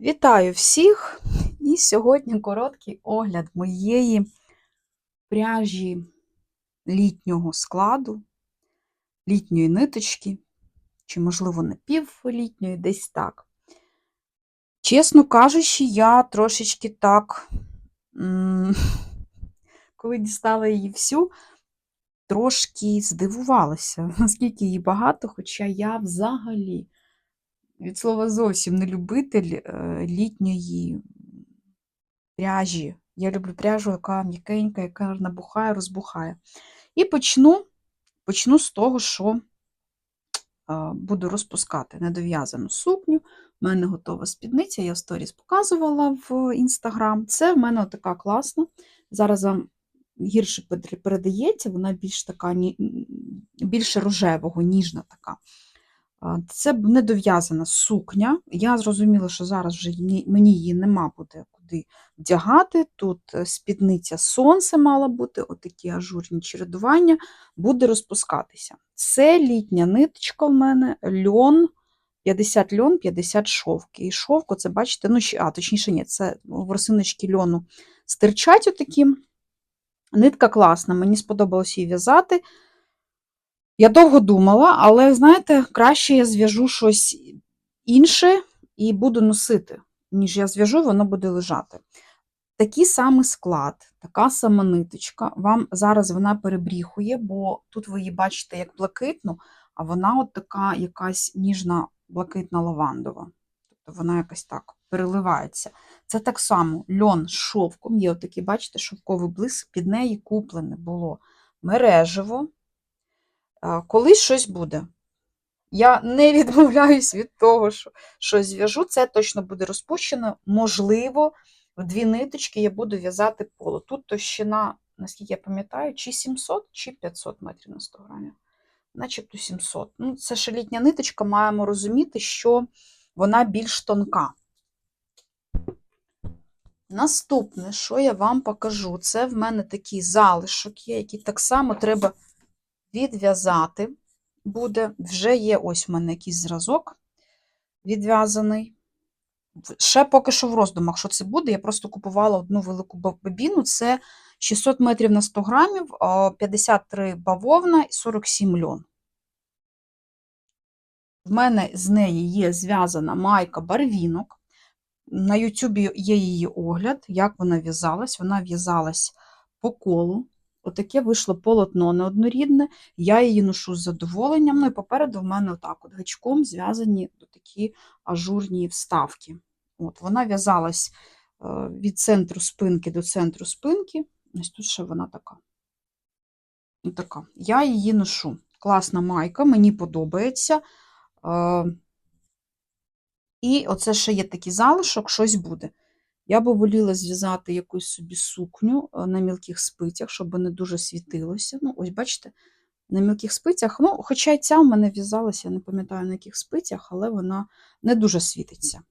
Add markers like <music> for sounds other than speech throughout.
Вітаю всіх! І сьогодні короткий огляд моєї пряжі літнього складу, літньої ниточки, чи, можливо, напівлітньої, десь так. Чесно кажучи, я трошечки так, <laughs> коли дістала її всю, трошки здивувалася, наскільки її багато, хоча я взагалі від слова зовсім не любитель е, літньої пряжі. Я люблю пряжу, яка м'якенька, яка набухає, розбухає. І почну, почну з того, що е, буду розпускати недов'язану сукню. У мене готова спідниця, я в сторіс показувала в інстаграм. Це в мене така класна. Зараз вам гірше передається, вона більш така, більше рожевого, ніжна така. Це недов'язана сукня. Я зрозуміла, що зараз вже мені її нема буде куди вдягати. Тут е, спідниця сонце мала бути, отакі ажурні чередування, буде розпускатися. Це літня ниточка в мене льон, 50 льон, 50 шовки. І шовку, це, бачите, ну, а, точніше, ні, це ворсиночки льону стирчать отакі. Нитка класна, мені сподобалось її в'язати. Я довго думала, але, знаєте, краще я зв'яжу щось інше і буду носити, ніж я зв'яжу, воно буде лежати. Такий самий склад, така сама ниточка. Вам зараз вона перебріхує, бо тут ви її бачите як блакитну, а вона от така якась ніжна блакитна лавандова. Тобто вона якась так переливається. Це так само льон з шовком, є отакий, бачите, шовковий блиск, під неї куплене було мережево. Колись щось буде. Я не <laughs> відмовляюсь від того, що щось зв'яжу, це точно буде розпущено. Можливо, в дві ниточки я буду в'язати поло. Тут товщина, наскільки я пам'ятаю, чи 700, чи 500 метрів на 100 грамів. Начебто 700. Ну, Це ще літня ниточка, маємо розуміти, що вона більш тонка. Наступне, що я вам покажу, це в мене такий залишок є, який так само треба відв'язати буде. Вже є ось в мене якийсь зразок відв'язаний. Ще поки що в роздумах, що це буде. Я просто купувала одну велику бобіну, це 600 метрів на 100 грамів, 53 бавовна і 47 льон. В мене з неї є зв'язана майка барвінок. На Ютубі є її огляд, як вона в'язалась. Вона в'язалась по колу. Отаке вийшло полотно неоднорідне, я її ношу з задоволенням. Ну і попереду в мене отак от гачком зв'язані такі ажурні вставки. От, Вона в'язалась е, від центру спинки до центру спинки. Ось тут ще вона така. така. Я її ношу. Класна майка, мені подобається. Е, і оце ще є такий залишок, щось буде. Я би воліла зв'язати якусь собі сукню е, на мілких спицях, щоб не дуже світилося. Ну, ось, бачите, на мілких спицях, ну, хоча й ця в мене в'язалася, я не пам'ятаю, на яких спицях, але вона не дуже світиться.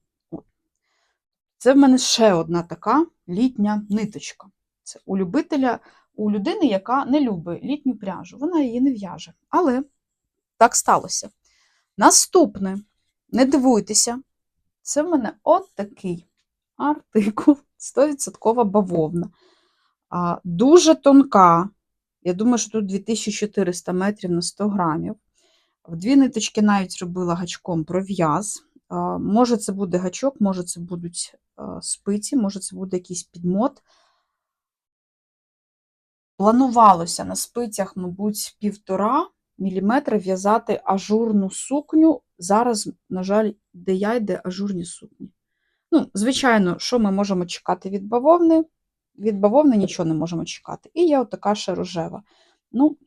Це в мене ще одна така літня ниточка. Це у любителя, у людини, яка не любить літню пряжу. Вона її не в'яже. Але так сталося. Наступне, не дивуйтеся, це в мене от такий артикул 100% <laughs> бавовна. А, Дуже тонка. Я думаю, що тут 2400 метрів на 100 грамів. В дві ниточки навіть робила гачком пров'яз. Може, це буде гачок, може, це будуть спиці, може, це буде якийсь підмот. Планувалося на спицях, мабуть, півтора міліметра в'язати ажурну сукню. Зараз, на жаль, де я йде ажурні сукні. Ну, Звичайно, що ми можемо чекати від бавовни? Від бавовни нічого не можемо чекати. І є отака ще рожева. Ну,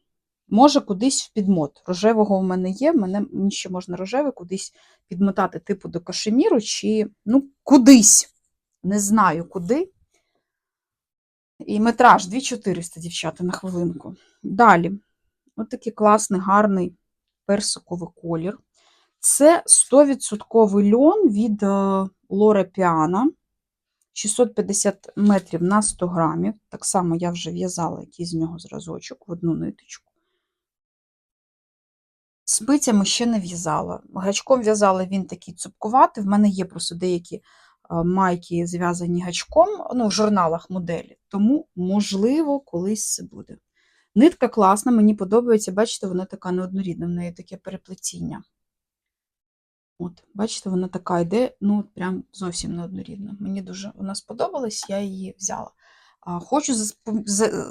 Може, кудись в підмот. Рожевого у мене є, мене ще можна рожевий кудись підмотати, типу до кашеміру, чи ну, кудись. Не знаю куди. І метраж 2400, дівчата, на хвилинку. Далі, отакий класний, гарний персиковий колір. Це 100% льон від е, Лора Піана. 650 метрів на 100 грамів. Так само я вже в'язала якийсь з нього зразочок в одну ниточку. Спицями ще не в'язала. Гачком в'язала він такий цупкуватий. В мене є просто деякі майки зв'язані гачком, ну, в журналах моделі, тому, можливо, колись це буде. Нитка класна, мені подобається, бачите, вона така неоднорідна, в неї таке переплетіння. От, бачите, вона така йде, ну, прям зовсім неоднорідна. Мені дуже вона сподобалась, я її взяла. А, Хочу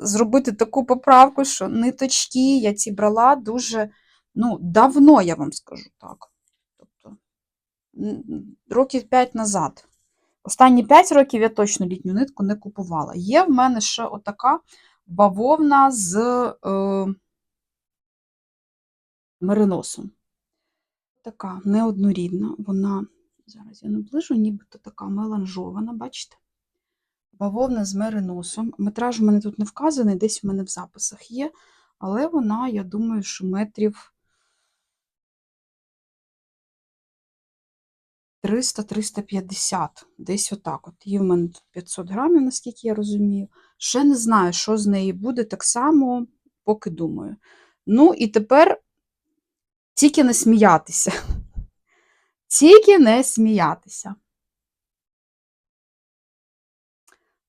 зробити таку поправку, що ниточки я ці брала дуже ну, давно, я вам скажу так. Тобто, років 5 назад. Останні 5 років я точно літню нитку не купувала. Є в мене ще отака бавовна з е, мериносом. Така неоднорідна, вона, зараз я наближу, нібито така меланжована, бачите? Бавовна з мериносом. Метраж у мене тут не вказаний, десь у мене в записах є, але вона, я думаю, що метрів 300-350, десь отак. От. Її в мене тут 500 грамів, наскільки я розумію. Ще не знаю, що з неї буде, так само, поки думаю. Ну, і тепер тільки не сміятися. <laughs> Тільки не сміятися.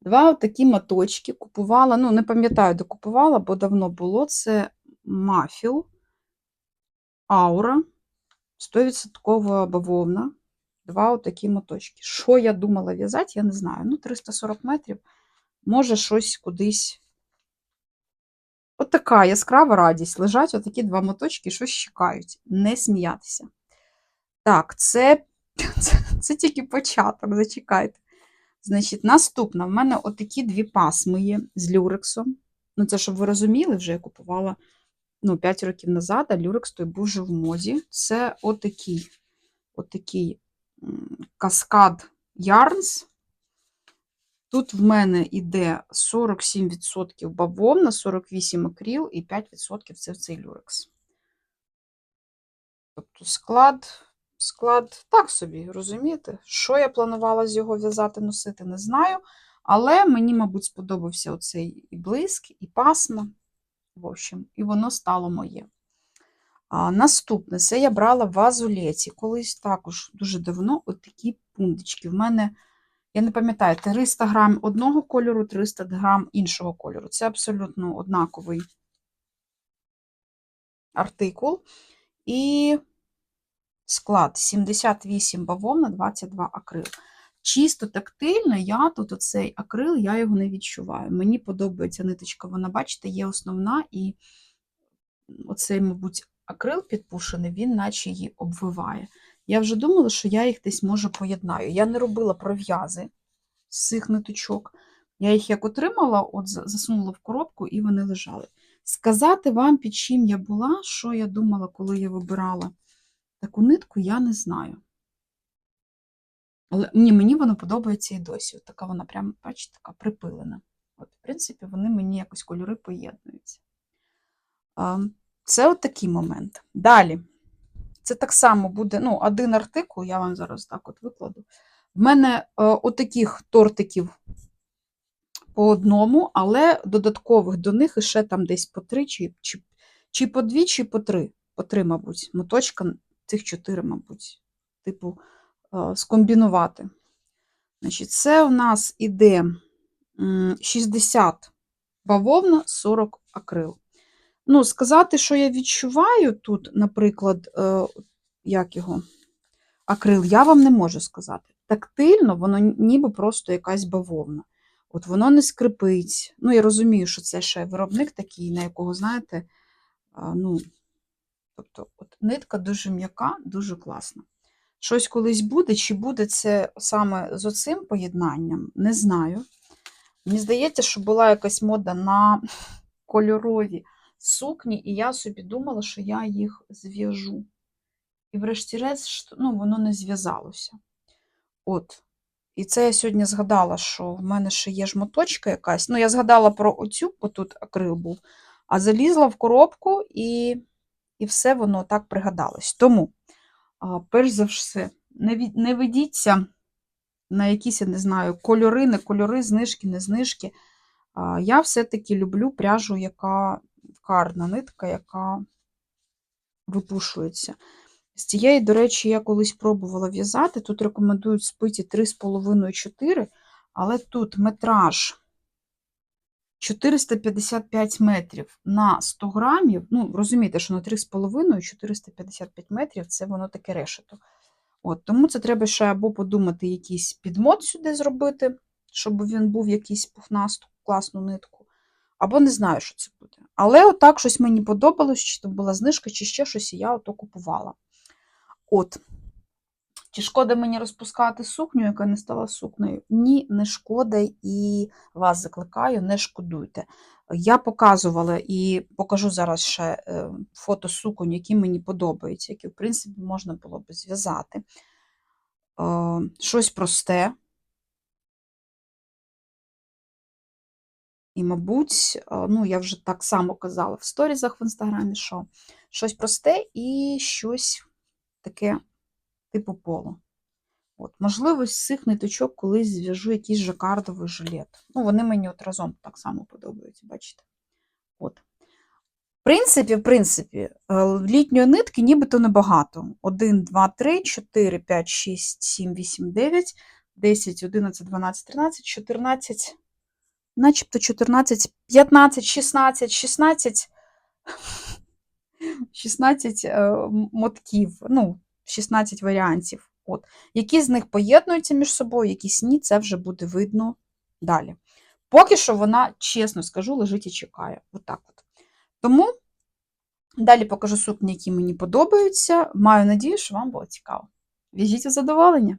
Два такі моточки купувала, ну, не пам'ятаю, де купувала, бо давно було. Це мафіл, аура, 100% бавовна. Два отакі моточки. Що я думала в'язати, я не знаю. Ну, 340 метрів, може, щось кудись. Така яскрава радість. Лежать отакі два моточки, щось чекають. Не сміятися. Так, це, це, це тільки початок, зачекайте. Значить, наступна в мене отакі дві пасми є з люрексом. Ну, це, щоб ви розуміли, вже я купувала ну, 5 років назад, а люрекс той був вже в моді. Це отакий, отакий каскад Ярнс. Тут в мене йде 47% бавовна, 48 акріл і 5% це цей люрекс. Тобто склад, склад так собі, розумієте? Що я планувала з його в'язати, носити, не знаю. Але мені, мабуть, сподобався оцей і блиск, і пасма. В общем, і воно стало моє. А, наступне, це я брала в азулеті. Колись також дуже давно такі пундички. В мене, я не пам'ятаю, 300 грам одного кольору, 300 грам іншого кольору. Це абсолютно однаковий артикул. І склад 78 бавовна, 22 акрил. Чисто тактильно, я тут оцей акрил, я його не відчуваю. Мені подобається ниточка, вона, бачите, є основна, і оцей, мабуть, акрил підпушений, він наче її обвиває. Я вже думала, що я їх десь може поєднаю. Я не робила пров'язи з цих ниточок. Я їх як отримала, от засунула в коробку, і вони лежали. Сказати вам, під чим я була, що я думала, коли я вибирала таку нитку, я не знаю. Але ні, мені воно подобається і досі. От така вона прям, бачите, така припилена. От, в принципі, вони мені якось кольори поєднуються. Це от такий момент. Далі. Це так само буде ну, один артикул, я вам зараз так от викладу. В мене е, отаких тортиків по одному, але додаткових до них іще там десь по три, чи, чи, чи по дві, чи по три. По три, мабуть. Моточка цих чотири, мабуть. Типу, е, скомбінувати. Значить, це у нас іде 60 бавовна, 40 акрил. Ну, сказати, що я відчуваю тут, наприклад, е, як його, акрил, я вам не можу сказати. Тактильно, воно ніби просто якась бавовна. От воно не скрипить. Ну, я розумію, що це ще виробник такий, на якого, знаєте, ну, тобто, от нитка дуже м'яка, дуже класна. Щось колись буде, чи буде це саме з оцим поєднанням, не знаю. Мені здається, що була якась мода на <laughs> кольорові сукні, і я собі думала, що я їх зв'яжу. І врешті-решт, ну, воно не зв'язалося. От. І це я сьогодні згадала, що в мене ще є жмоточка якась. Ну, я згадала про оцю, бо акрил був, а залізла в коробку і, і все воно так пригадалось. Тому, перш за все, не, від, не ведіться на якісь, я не знаю, кольори, не кольори, знижки, не знижки. Я все-таки люблю пряжу, яка карна нитка, яка випушується. З цієї, до речі, я колись пробувала в'язати. Тут рекомендують спиті 3,5-4, але тут метраж 455 метрів на 100 грамів. Ну, розумієте, що на 3,5 455 метрів це воно таке решето. От, тому це треба ще або подумати, якийсь підмот сюди зробити, щоб він був якийсь пухнасту, класну нитку. Або не знаю, що це буде. Але отак щось мені подобалось, чи то була знижка, чи ще щось, і я ото купувала. От. Чи шкода мені розпускати сукню, яка не стала сукнею? Ні, не шкода, і вас закликаю, не шкодуйте. Я показувала і покажу зараз ще е, фото суконь, які мені подобаються, які, в принципі, можна було б зв'язати. Е, Щось просте. І, мабуть, ну, я вже так само казала в сторізах в інстаграмі, що щось просте і щось таке типу поло. От, можливо, з цих ниточок колись зв'яжу якийсь жакардовий жилет. Ну, вони мені от разом так само подобаються, бачите? От. В принципі, в принципі, е, літньої нитки нібито небагато. 1, 2, 3, 4, 5, 6, 7, 8, 9, 10, 11, 12, 13, 14, начебто 14, 15, 16, 16, 16 е, мотків, ну, 16 варіантів. От. Які з них поєднуються між собою, якісь ні, це вже буде видно далі. Поки що вона, чесно скажу, лежить і чекає. Отак от. Тому далі покажу сукні, які мені подобаються. Маю надію, що вам було цікаво. В'яжіть у задоволення!